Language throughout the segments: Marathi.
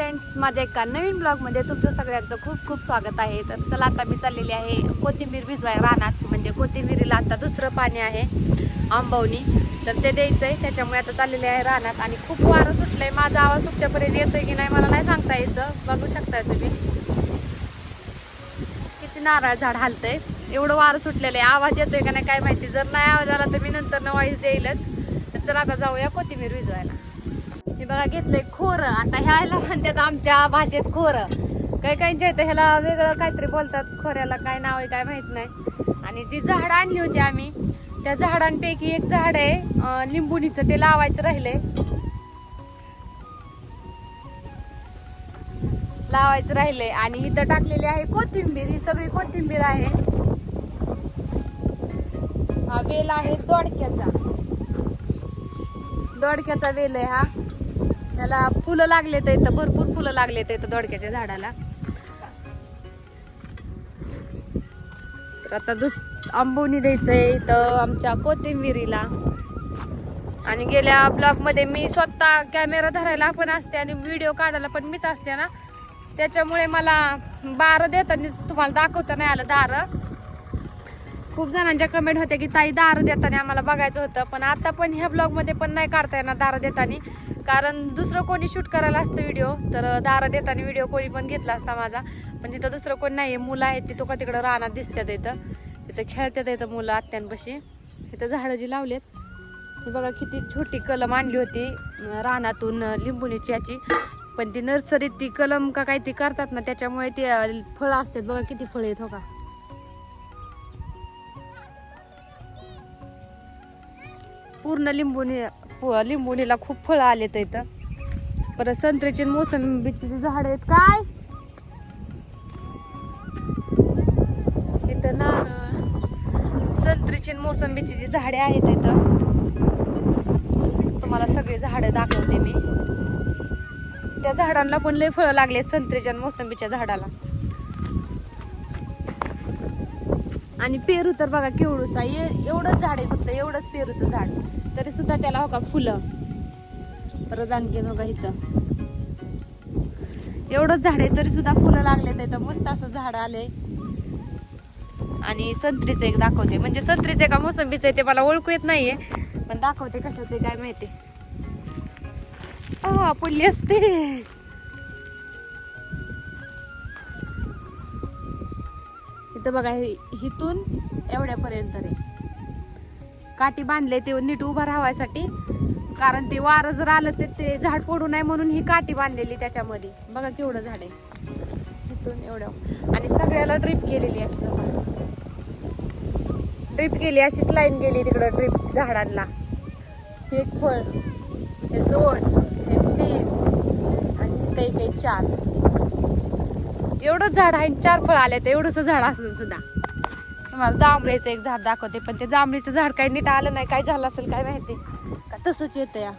फ्रेंड्स माझ्या एका नवीन ब्लॉगमध्ये तुमचं सगळ्यांचं खूप खूप स्वागत आहे. तर चला आता मी चाललेली आहे कोथिंबीर भिजवाय रानात म्हणजे कोथिंबीरीला आता दुसरं पाणी आहे आंबवणी. तर ते द्यायचं आहे त्याच्यामुळे आता चाललेले आहे रानात आणि खूप वारं सुटलं आहे माझा आवाज तुमच्यापर्यंत येतोय की नाही मला नाही सांगता यायचं. बघू शकताय तुम्ही. किती नारळ झाड हालतंय. एवढं वारं सुटलेलं आहे. आवाज येतोय का नाही काय माहिती. जर नाही आवाज आला तर मी नंतर न वाईस देईलच. तर चला आता जाऊया कोथिंबीर भिजवायला. बघा घेतलंय खोर. आता ह्याला म्हणतात आमच्या भाषेत खोर. काही काहींच्या इथं ह्याला वेगळं काहीतरी बोलतात. खोऱ्याला काय नाव आहे काय माहीत नाही. आणि जी झाडं आणली होती आम्ही त्या झाडांपैकी एक झाड आहे अं, लिंबुणीचं. ते लावायचं राहिलंय. लावायचं राहिले आणि इथं टाकलेली आहे कोथिंबीर. ही सगळी कोथिंबीर आहे. हा वेल आहे दोडक्याचा. दोडक्याचा वेल आहे हा. त्याला फुलं लागले तर इथं भरपूर फुलं लागले तर इथं दोडक्याच्या झाडाला. तर आता दुस आंबवणी द्यायचंय इथं आमच्या कोथिंबिरीला. आणि गेल्या ब्लॉगमध्ये मी स्वतः कॅमेरा धरायला पण असते आणि व्हिडिओ काढायला पण मीच असते ना. त्याच्यामुळे मला बार देताना तुम्हाला दाखवता नाही आलं दार. खूप जणांच्या कमेंट होत्या की ताई दार देताना आम्हाला बघायचं होतं पण आता पण ह्या ब्लॉगमध्ये पण नाही काढता येणार दार देताना. कारण दुसरं कोणी शूट करायला असतं व्हिडिओ तर दारं देताना व्हिडिओ कोणी पण घेतला असता माझा. पण तिथं दुसरं कोण नाही मुलं आहेत ती तो का तिकडं राहणार दिसतात इथं. तिथं खेळतात इथं मुलं आत्यांपाशी. तिथं झाडं जी लावलेत. ती बघा किती छोटी कलम आणली होती रानातून लिंबुणीची याची पण ती नर्सरीत ती कलम का काय ती करतात ना त्याच्यामुळे ते फळं असतात. बघा किती फळ येत हो का. पूर्ण लिंबोनी पु- लिंबुणीला खूप फळं आलेत इथं. परत संत्र्याची मोसंबीची जी झाड आहेत. काय? इथं नारळ संत्रीची मोसंबीची जी झाडे आहेत इथं. तुम्हाला सगळी झाडं दाखवते मी. त्या झाडांना पण लय फळं लागले संत्रीच्या मोसंबीच्या झाडाला. आणि पेरू तर बघा केवढूस आहे एवढंच झाड आहे फक्त एवढंच पेरूचं झाड. तरी सुद्धा त्याला हो का फुलं. परत आणखी बघा हो इथं. एवढंच झाड आहे तरी सुद्धा फुलं लागले तर मस्त असं झाड आले. आणि संत्रीचं एक दाखवते. म्हणजे संत्रीचे का मोसंबीचं आहे ते मला ओळखू येत नाहीये. पण दाखवते कशाचे काय माहिती. आ, पडली असते. इथं बघा हिथून एवढ्यापर्यंत रे. काठी बांधले ते नीट उभं राहायसाठी कारण ते वारं जर आलं तर ते झाड पडू नये म्हणून ही काठी बांधलेली त्याच्यामध्ये. बघा केवढं झाड आहे. इथून एवढं. आणि सगळ्याला ड्रिप केलेली अशी बघा. ड्रिप केली अशीच लाईन गेली तिकडं ड्रिप झाडांना. हे एक फळ हे दोन हे तीन आणि इथं एक आहे चार. एवढंच झाड आहे चार फळ आले तर एवढंच झाड असं सुद्धा. तुम्हाला जांभळीचं एक झाड दाखवते पण ते जांभळीचं झाड काही नीट आलं नाही काय झालं असेल काय माहिती? का तसंच येतं या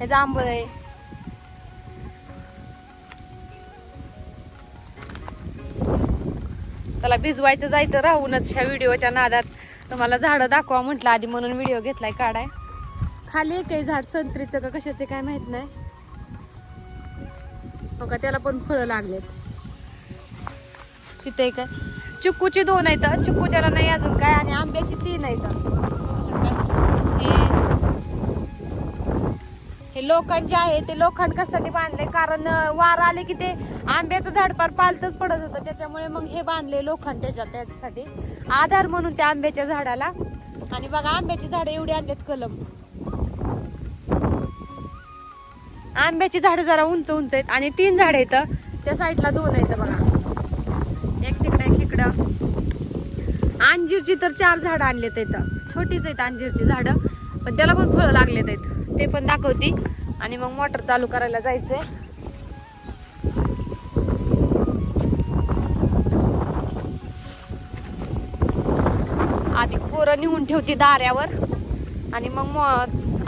हे जांभळ आहे. त्याला भिजवायचं जायचं राहूनच ह्या व्हिडिओच्या नादात. तुम्हाला झाडं दाखवा म्हटलं आधी म्हणून व्हिडिओ घेतलाय काढाय. खाली एक झाड संत्रीचं का कशाचे काय माहीत नाही. हो का त्याला पण फळं लागलेत. तिथे एक आहे चिक्कूची दोन आहेत चिक्कूच्याला नाही अजून काय आणि आंब्याची तीन आहेत. हे. लोखंड जे आहे ते लोखंड कशासाठी बांधले? कारण वार आले की ते आंब्याचं झाड पार पालतच पडत होतं. त्याच्यामुळे मग हे बांधले लोखंड त्याच्या त्याच्यासाठी. आधार म्हणून त्या आंब्याच्या झाडाला. आणि बघा आंब्याची झाडं एवढी आणलेत कलम. आंब्याची झाडं जरा उंच उंच आहेत आणि तीन झाड आहेत त्या साईडला दोन आहेत बघा. एक तिकडे एक इकडं. अंजीरची तर चार झाडं आणलेत आहेत छोटीच आहेत अंजीरची झाडं पण त्याला पण फळं लागलेत आहेत ते पण दाखवते. आणि मग मोटर चालू करायला जायचंय. आधी पोरं निघून ठेवते दाऱ्यावर. आणि मग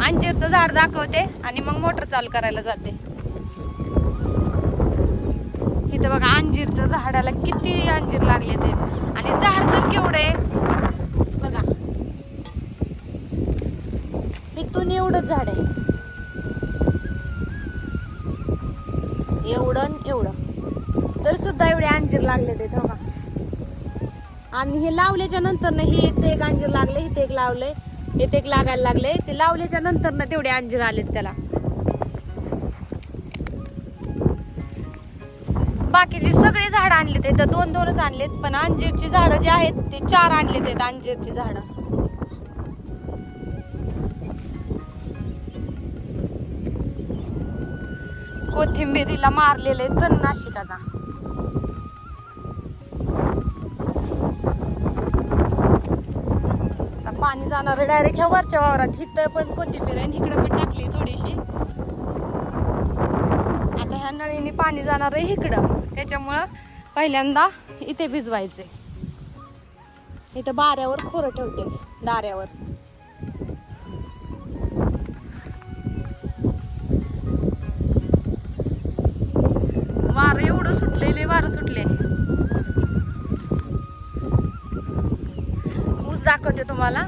अंजीरचं झाड दाखवते आणि मग मोटर चालू करायला जाते. इथं बघा अंजीरचं झाडाला किती अंजीर लागले ते. आणि झाड तर केवढे? बघा. इथून एवढंच झाड आहे. एवढं एवढं. तर सुद्धा एवढे अंजीर लागले ते बघा. आणि हे लावल्याच्या नंतर ना हे इथे एक अंजीर लागले इथे एक लावले इथे एक लागायला लागले ते लावल्याच्या नंतर ना तेवढे अंजीर आलेत त्याला. आणलेत इथं तर दोन दोनच आणलेत पण अंजीरची झाडं जी आहेत ते चार आणले आहेत अंजीरची झाडं. कोथिंबिरीला मारलेले तणनाशिकाचा. आता पाणी जाणार डायरेक्ट ह्या वरच्या वावरात इथं पण कोथिंबीर आहे इकडे पण टाकली थोडीशी. आता ह्या नळीने पाणी जाणार आहे इकडं. त्याच्यामुळं पहिल्यांदा इथे भिजवायचे. इथं बाऱ्यावर खोरं ठेवते दाऱ्यावर. वारं एवढं सुटलेले वारं सुटले ऊस दाखवते तुम्हाला.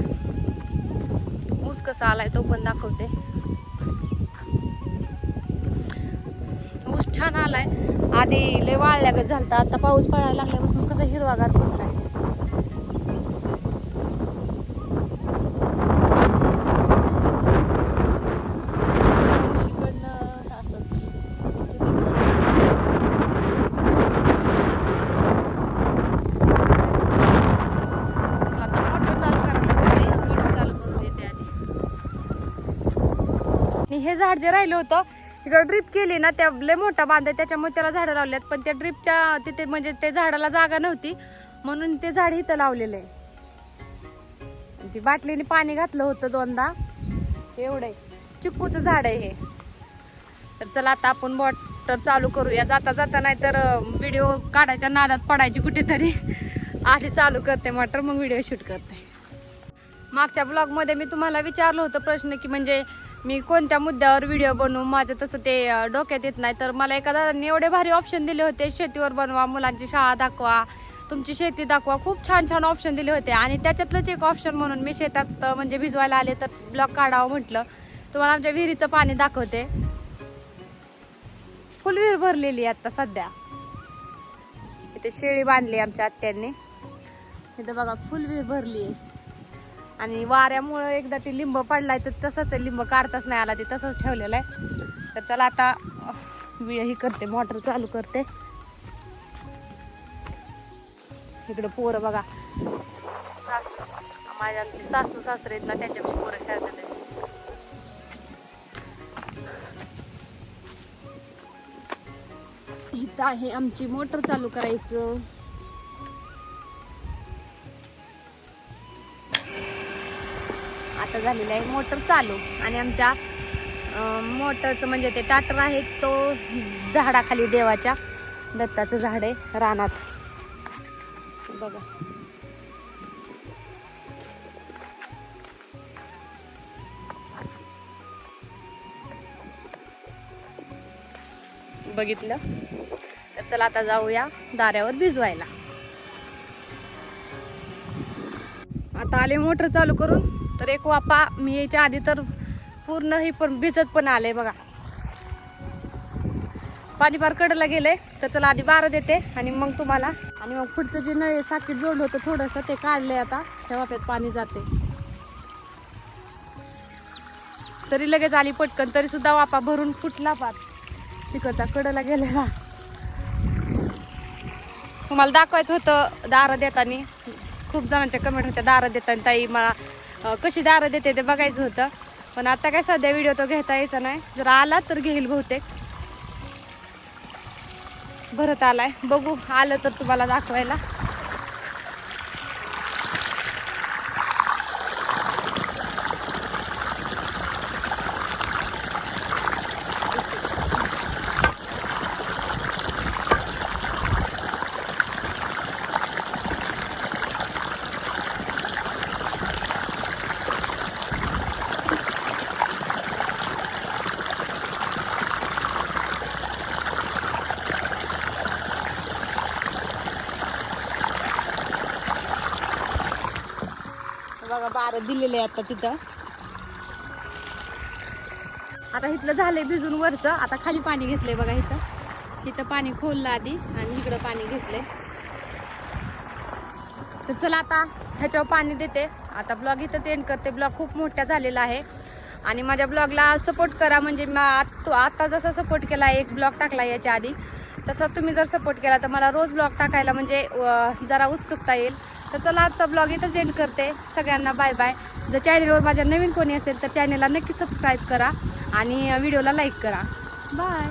ऊस कसा आलाय तो पण दाखवते. छान आलाय. आधी लय वाळल्यागत झालता आता पाऊस पडायला लागल्यापासून कसा हिरवागार पडलाय आता चालू चालू करून हे झाड जे राहिलं होतं तिकडे ड्रिप केली ना त्या लय मोठा बांध आहे, त्याच्यामुळे त्याला झाडं लावल्यात पण त्या ड्रिपच्या तिथे म्हणजे ते झाडाला जागा नव्हती म्हणून ते झाड इथं लावलेलं आहे. ती बाटलीने पाणी घातलं होतं दोनदा. एवढं आहे. चिक्कूचं झाड आहे हे. तर चला आता आपण मोटर चालू करूया. जाता जाता नाही तर व्हिडिओ काढायच्या नादात पडायची कुठेतरी. आधी चालू करते मोटर मग व्हिडिओ शूट करते. मागच्या ब्लॉगमध्ये मी तुम्हाला विचारलं होतं प्रश्न की म्हणजे मी कोणत्या मुद्द्यावर व्हिडिओ बनवू? माझं तसं ते डोक्यात येत नाही. तर मला एका दादांनी एवढे भारी ऑप्शन दिले होते. शेतीवर बनवा मुलांची शाळा दाखवा तुमची शेती दाखवा. खूप छान छान ऑप्शन दिले होते. आणि त्याच्यातलंच एक ऑप्शन म्हणून मी शेतात म्हणजे भिजवायला आले तर ब्लॉक काढावं म्हटलं. तुम्हाला आमच्या विहिरीचं पाणी दाखवते. फुल विहीर भरलेली आहे आता सध्या. इथे शेळी बांधली आमच्या आत्यांनी. इथं बघा फुल विहीर भरली आहे. आणि वाऱ्यामुळं एकदा ते लिंब पडलाय तर तसंच लिंब काढताच नाही आला ते तसंच ठेवलेलं आहे. तर चला आता ही हे करते मोटर चालू करते. इकडे पोरं बघा. सासू माझ्या आमची सासू सासरे आहेत ना त्यांच्यापाशी पोरं खेळतात इथं आहे आमची मोटर चालू करायचं. झालेलं आहे. मोटर चालू. आणि आमच्या मोटरचं म्हणजे ते टाटर आहे तो झाडाखाली देवाच्या दत्ताचं झाड आहे रानात. बघा. बघितलं? तर चला आता जाऊया दाऱ्यावर भिजवायला. आता आले मोटर चालू करून. तर एक वापा मी यायच्या आधी तर पूर्ण हे पण भिजत पण आले बघा. पाणी फार कडला गेलंय तर चला आधी बारा देते आणि मग तुम्हाला. आणि मग पुढचं जे नळ साकीट जोडलं होतं थोडंसं ते काढलंय आता त्या वाफ्यात पाणी जाते. तरी लगेच आली पटकन तरी सुद्धा वापा भरून फुटला पार तिकडचा कडला गेलेला. तुम्हाला दाखवायचं होतं दारं देताना. खूप जणांच्या कमेंट होत्या दारं देताना ताई मला कशी दारं देते ते बघायचं होतं. पण आता काय सध्या व्हिडिओ तो घेता यायचा नाही. जर आला तर घेईल बहुतेक. भरत आलाय. बघू आलं तर तुम्हाला दाखवायला. बघा बारं दिलेले आहे आता तिथं. आता इथलं झालंय भिजून वरचं. आता खाली पाणी घेतलंय बघा इथं. तिथं पाणी खोललं आधी आणि इकडं पाणी घेतलंय. तर चला आता ह्याच्यावर पाणी देते. आता ब्लॉग इथंच एंड करते. ब्लॉग खूप मोठा झालेला आहे. आणि माझ्या ब्लॉगला सपोर्ट करा. म्हणजे आत्ता आता जसा सपोर्ट केला एक ब्लॉग टाकला याच्या आधी तसा तुम्ही जर सपोर्ट केला तर मला रोज ब्लॉग टाकायला म्हणजे जरा उत्सुकता येईल. तर चला आजचा ब्लॉग इथंच एंड करते. सगळ्यांना बाय बाय जर चॅनेलवर माझ्या नवीन कोणी असेल तर चॅनेलला नक्की सबस्क्राईब करा आणि व्हिडिओला लाईक करा. बाय